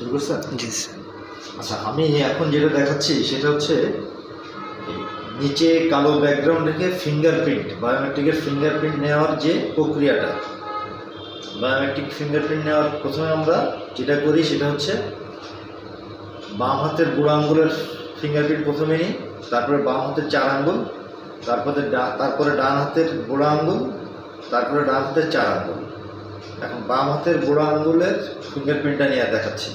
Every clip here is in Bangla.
শুরু করছেন? জি স্যার আচ্ছা আমি এখন যেটা দেখাচ্ছি সেটা হচ্ছে নিচে কালো ব্যাকগ্রাউন্ড রেখে ফিঙ্গারপ্রিন্ট বায়োমেট্রিকের ফিঙ্গারপ্রিন্ট নেওয়ার যে প্রক্রিয়াটা। বায়োমেট্রিক ফিঙ্গারপ্রিন্ট নেওয়ার প্রথমে আমরা যেটা করি সেটা হচ্ছে বাম হাতের বুড়ো আঙ্গুলের ফিঙ্গারপ্রিন্ট প্রথমে নিই তারপরে বাম হাতের চার আঙ্গুল তারপরে ডা- তারপরে ডান হাতের বুড়ো আঙ্গুল তারপরে ডান হাতের চার আঙ্গুল। এখন বাম হাতের বুড়ো আঙ্গুলের ফিঙ্গারপ্রিন্টটা নিয়ে দেখাচ্ছি।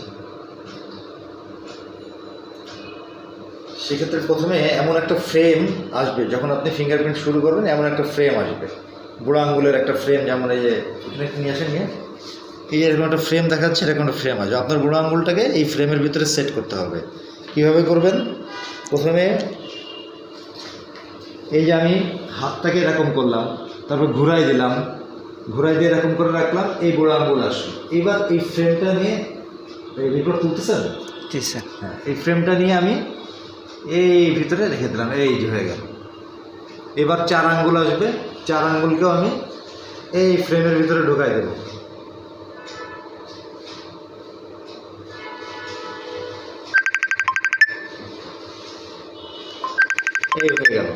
সেক্ষেত্রে প্রথমে এমন একটা ফ্রেম আসবে, যখন আপনি ফিঙ্গারপ্রিন্ট শুরু করবেন, এমন একটা ফ্রেম আসবে। বুড়ো আঙ্গুলের একটা ফ্রেম, যেমন এই যে এখানে নিয়ে আসেন নিয়ে? এই যে এরকম একটা ফ্রেম দেখাচ্ছে এরকম একটা ফ্রেম আসবে। আপনার বুড়ো আঙ্গুলটাকে এই ফ্রেমের ভিতরে সেট করতে হবে। কীভাবে করবেন? প্রথমে এই যে আমি হাতটাকে এরকম করলাম, তারপর ঘুরাই দিলাম ঘুরাই দিয়ে এরকম করে রাখলাম এই বুড়ো আঙ্গুল আসলো। এবার এই ফ্রেমটা নিয়ে এই রেকর্ড তুলতেছেন? জি স্যার। হ্যাঁ এই ফ্রেমটা নিয়ে আমি এই ভিতরে রেখে দিলাম এই যে হয়ে গেল। এবার চার আঙ্গুল আসবে চার আঙ্গুলকেও আমি এই ফ্রেমের ভিতরে ঢোকাই দেব। এই হয়ে গেল।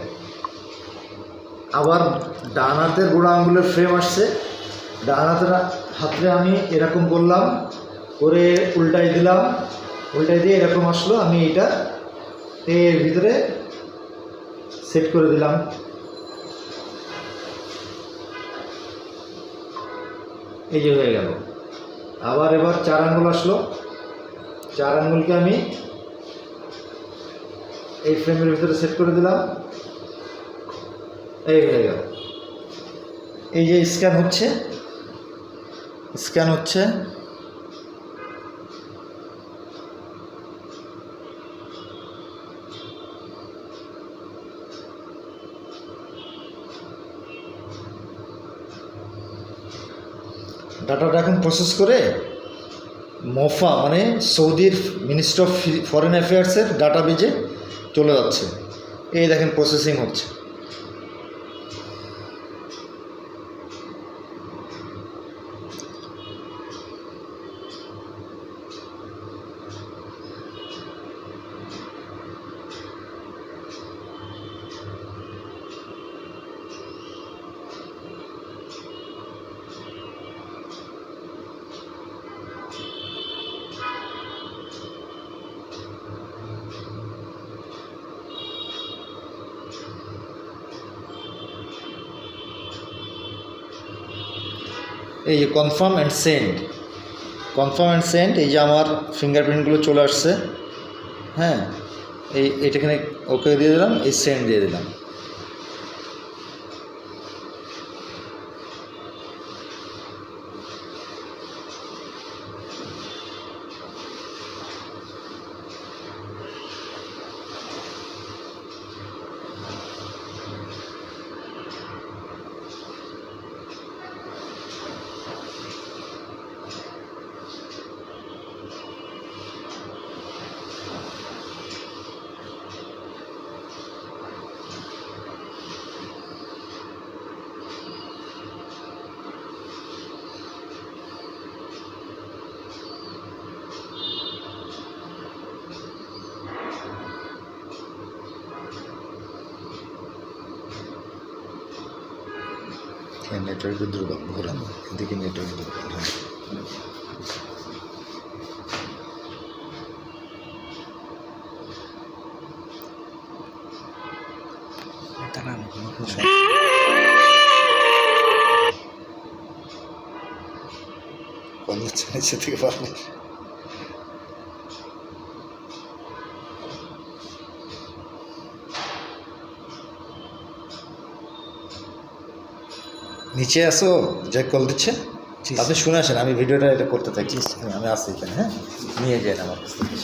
আবার ডান হাতের বুড়ো আঙ্গুলের ফ্রেম আসছে। ডান হাতে আমি এরকম করলাম, করে উল্টাই দিলাম, উল্টাই দিয়ে এরকম আসলো, আমি এটা এর ভিতরে সেট করে দিলাম। এই যে হয়ে গেল। আবার এবার চার আঙ্গুল আসলো। চার আঙ্গুলকে আমি এই ফ্রেমের ভিতরে সেট করে দিলাম। এই হয়ে গেল। এই যে স্ক্যান হচ্ছে স্ক্যান হচ্ছে। ডাটাটা এখন প্রসেস করে মোফা মানে সৌদির মিনিস্ট্রি অফ ফরেন অ্যাফেয়ার্সের ডাটা বেজে চলে যাচ্ছে। এই দেখেন প্রসেসিং হচ্ছে। এই যে confirm and send confirm and send এই যে আমার ফিঙ্গারপ্রিন্টগুলো চলে আসছে। হ্যাঁ এই, এটাখানে ওকে দিয়ে দিলাম, এই সেন্ড দিয়ে দিলাম। হ্যাঁ নেটওয়ার্ক দুর্বল ঘোরান এদিকে নেটওয়ার্ক দাঁড়ান কোন হচ্ছে নিচে থেকে নিচে আসো যে কল দিচ্ছে আপনি শুনে আসেন আমি ভিডিওটা এটা করতে থাকি। আমি আসি এখানে হ্যাঁ? নিয়ে যাই আমার কাছ থেকে।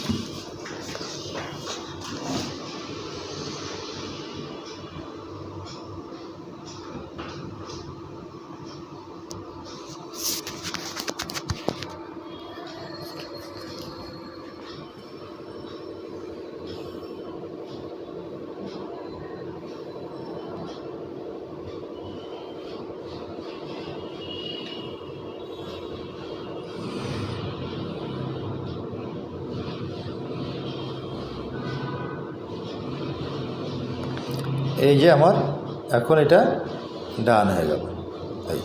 এই যে আমার এখন এটা ডান হয়ে গেল। এই